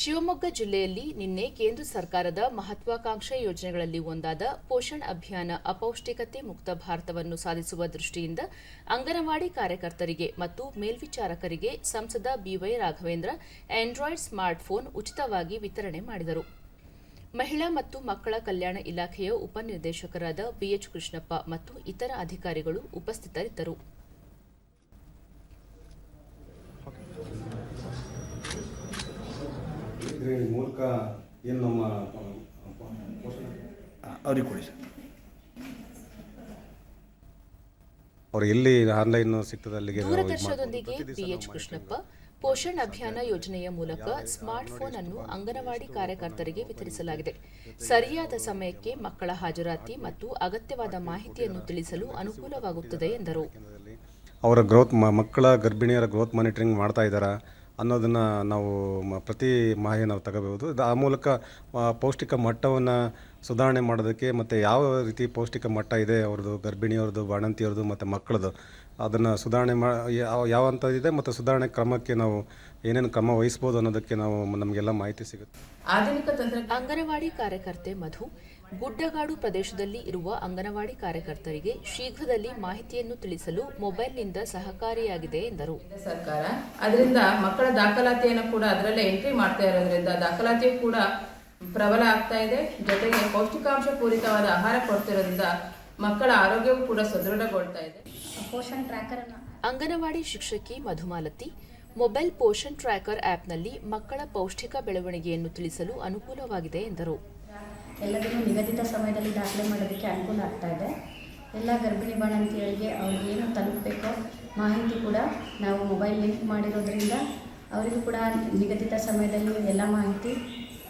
ಶಿವಮೊಗ್ಗ ಜಿಲ್ಲೆಯಲ್ಲಿ ನಿನ್ನೆ ಕೇಂದ್ರ ಸರ್ಕಾರದ ಮಹತ್ವಾಕಾಂಕ್ಷೆ ಯೋಜನೆಗಳಲ್ಲಿ ಒಂದಾದ ಪೋಷಣ್ ಅಭಿಯಾನ ಅಪೌಷ್ಟಿಕತೆ ಮುಕ್ತ ಭಾರತವನ್ನು ಸಾಧಿಸುವ ದೃಷ್ಟಿಯಿಂದ ಅಂಗನವಾಡಿ ಕಾರ್ಯಕರ್ತರಿಗೆ ಮತ್ತು ಮೇಲ್ವಿಚಾರಕರಿಗೆ ಸಂಸದ ಬಿವೈ ರಾಘವೇಂದ್ರ ಆಂಡ್ರಾಯ್ಡ್ ಸ್ಮಾರ್ಟ್ಫೋನ್ ಉಚಿತವಾಗಿ ವಿತರಣೆ ಮಾಡಿದರು. ಮಹಿಳಾ ಮತ್ತು ಮಕ್ಕಳ ಕಲ್ಯಾಣ ಇಲಾಖೆಯ ಉಪನಿರ್ದೇಶಕರಾದ ಬಿಎಚ್ ಕೃಷ್ಣಪ್ಪ ಮತ್ತು ಇತರ ಅಧಿಕಾರಿಗಳು ಉಪಸ್ಥಿತರಿದ್ದರು. ಇದ್ರ ಮೂಲಕ ಏನು ನಮ್ಮ ಅವ್ರಿಗೆ ಕೊಡಿ ಸರ್. ಅವ್ರು ಎಲ್ಲಿ ಆನ್ಲೈನ್ ಸಿಗ್ತದೆ ಅಲ್ಲಿಗೆ. ದೂರದರ್ಶನದೊಂದಿಗೆ ದಿವಸ ಕೃಷ್ಣಪ್ಪ ಪೋಷಣ್ ಅಭಿಯಾನ ಯೋಜನೆಯ ಮೂಲಕ ಸ್ಮಾರ್ಟ್ ಫೋನ್ ಅನ್ನು ಅಂಗನವಾಡಿ ಕಾರ್ಯಕರ್ತರಿಗೆ ವಿತರಿಸಲಾಗಿದೆ. ಸರಿಯಾದ ಸಮಯಕ್ಕೆ ಮಕ್ಕಳ ಹಾಜರಾತಿ ಮತ್ತು ಅಗತ್ಯವಾದ ಮಾಹಿತಿಯನ್ನು ತಿಳಿಸಲು ಅನುಕೂಲವಾಗುತ್ತದೆ ಎಂದರು. ಅವರ ಗ್ರೋತ್ ಮಕ್ಕಳ ಗರ್ಭಿಣಿಯರ ಗ್ರೋತ್ ಮಾನಿಟರಿಂಗ್ ಮಾಡ್ತಾ ಇದ್ದಾರಾ? ಅನ್ನೋದನ್ನು ನಾವು ಮ- ಪ್ರತಿ ಮಾಹಿತಿ ನಾವು ತಗೋಬಹುದು. ಇದು ಆ ಮೂಲಕ ಪೌಷ್ಟಿಕ ಮಟ್ಟವನ್ನು ಸುಧಾರಣೆ ಮಾಡೋದಕ್ಕೆ ಮತ್ತು ಯಾವ ರೀತಿ ಪೌಷ್ಟಿಕ ಮಟ್ಟ ಇದೆ ಅವ್ರದ್ದು ಗರ್ಭಿಣಿಯವ್ರದ್ದು ಬಾಣಂತಿಯವ್ರದ್ದು ಮತ್ತು ಮಕ್ಕಳದ್ದು ಅದನ್ನು ಸುಧಾರಣೆ ಮಾ ಯಾವ ಯಾವ ಹಂತದಿದೆ ಮತ್ತು ಸುಧಾರಣೆ ಕ್ರಮಕ್ಕೆ ನಾವು ಏನೇನು ಕ್ರಮ ವಹಿಸ್ಬೋದು ಅನ್ನೋದಕ್ಕೆ ನಾವು ನಮಗೆಲ್ಲ ಮಾಹಿತಿ ಸಿಗುತ್ತೆ. ಆಧುನಿಕ ತಂತ್ರ ಅಂಗನವಾಡಿ ಕಾರ್ಯಕರ್ತೆ ಮಧು ಗುಡ್ಡಗಾಡು ಪ್ರದೇಶದಲ್ಲಿ ಇರುವ ಅಂಗನವಾಡಿ ಕಾರ್ಯಕರ್ತರಿಗೆ ಶೀಘ್ರದಲ್ಲಿ ಮಾಹಿತಿಯನ್ನು ತಿಳಿಸಲು ಮೊಬೈಲ್ನಿಂದ ಸಹಕಾರಿಯಾಗಿದೆ ಎಂದರು. ಸರ್ಕಾರ ಅದರಿಂದ ಮಕ್ಕಳ ದಾಖಲಾತಿಯನ್ನು ಕೂಡ ಅದರಲ್ಲೇ ಎಂಟ್ರಿ ಮಾಡ್ತಾ ಇರೋದ್ರಿಂದ ದಾಖಲಾತಿಯು ಕೂಡ ಪ್ರಬಲ ಆಗ್ತಾ ಇದೆ. ಜೊತೆಗೆ ಪೌಷ್ಟಿಕಾಂಶ ಪೂರಿತವಾದ ಆಹಾರ ಕೊಡ್ತಿರೋದ್ರಿಂದ ಮಕ್ಕಳ ಆರೋಗ್ಯವೂ ಕೂಡ ಸದೃಢಗೊಳ್ತಾ ಇದೆ. ಪೋಷಣ್ ಟ್ರ್ಯಾಕರ್ ಅಂಗನವಾಡಿ ಶಿಕ್ಷಕಿ ಮಧುಮಾಲತಿ ಮೊಬೈಲ್ ಪೋಷಣ್ ಟ್ರ್ಯಾಕರ್ ಆ್ಯಪ್ನಲ್ಲಿ ಮಕ್ಕಳ ಪೌಷ್ಟಿಕ ಬೆಳವಣಿಗೆಯನ್ನು ತಿಳಿಸಲು ಅನುಕೂಲವಾಗಿದೆ ಎಂದರು. ಎಲ್ಲದನ್ನು ನಿಗದಿತ ಸಮಯದಲ್ಲಿ ದಾಖಲೆ ಮಾಡೋದಕ್ಕೆ ಅನುಕೂಲ ಆಗ್ತಾ ಇದೆ. ಎಲ್ಲ ಗರ್ಭಿಣಿ ಬಾಣಂತಿಯರಿಗೆ ಅವ್ರಿಗೆ ಏನು ತಲುಪಬೇಕೋ ಮಾಹಿತಿ ಕೂಡ ನಾವು ಮೊಬೈಲ್ ಲಿಂಕ್ ಮಾಡಿರೋದ್ರಿಂದ ಅವರಿಗೂ ಕೂಡ ನಿಗದಿತ ಸಮಯದಲ್ಲಿ ಎಲ್ಲ ಮಾಹಿತಿ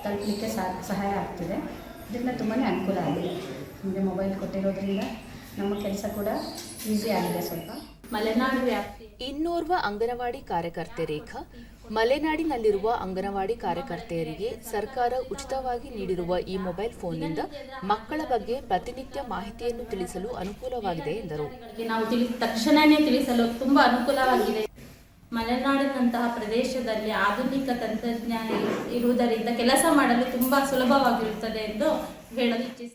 ತಲುಪಲಿಕ್ಕೆ ಸಹ- ಸಹಾಯ ಆಗ್ತಿದೆ. ಇದರಿಂದ ತುಂಬಾ ಅನುಕೂಲ ಆಗಿದೆ. ನಮಗೆ ಮೊಬೈಲ್ ಕೊಟ್ಟಿರೋದ್ರಿಂದ ನಮ್ಮ ಕೆಲಸ ಕೂಡ ಈಸಿ ಆಗಿದೆ ಸ್ವಲ್ಪ. ಮಲೆನಾಡು ವ್ಯಾಪ್ತಿ ಇನ್ನೋರ್ವ ಅಂಗನವಾಡಿ ಕಾರ್ಯಕರ್ತೆ ರೇಖಾ ಮಲೆನಾಡಿನಲ್ಲಿರುವ ಅಂಗನವಾಡಿ ಕಾರ್ಯಕರ್ತೆಯರಿಗೆ ಸರ್ಕಾರ ಉಚಿತವಾಗಿ ನೀಡಿರುವ ಈ ಮೊಬೈಲ್ ಫೋನ್ನಿಂದ ಮಕ್ಕಳ ಬಗ್ಗೆ ಪ್ರತಿನಿತ್ಯ ಮಾಹಿತಿಯನ್ನು ತಿಳಿಸಲು ಅನುಕೂಲವಾಗಿದೆ ಎಂದರು. ನಾವು ತಕ್ಷಣವೇ ತಕ್ಷಣನೇ ತಿಳಿಸಲು ತುಂಬಾ ಅನುಕೂಲವಾಗಿದೆ. ಮಲೆನಾಡಿನಂತಹ ಪ್ರದೇಶದಲ್ಲಿ ಆಧುನಿಕ ತಂತ್ರಜ್ಞಾನ ಇರುವುದರಿಂದ ಕೆಲಸ ಮಾಡಲು ತುಂಬಾ ಸುಲಭವಾಗಿರುತ್ತದೆ ಎಂದು ಹೇಳಲು ಇಚ್ಛಿಸುತ್ತೇನೆ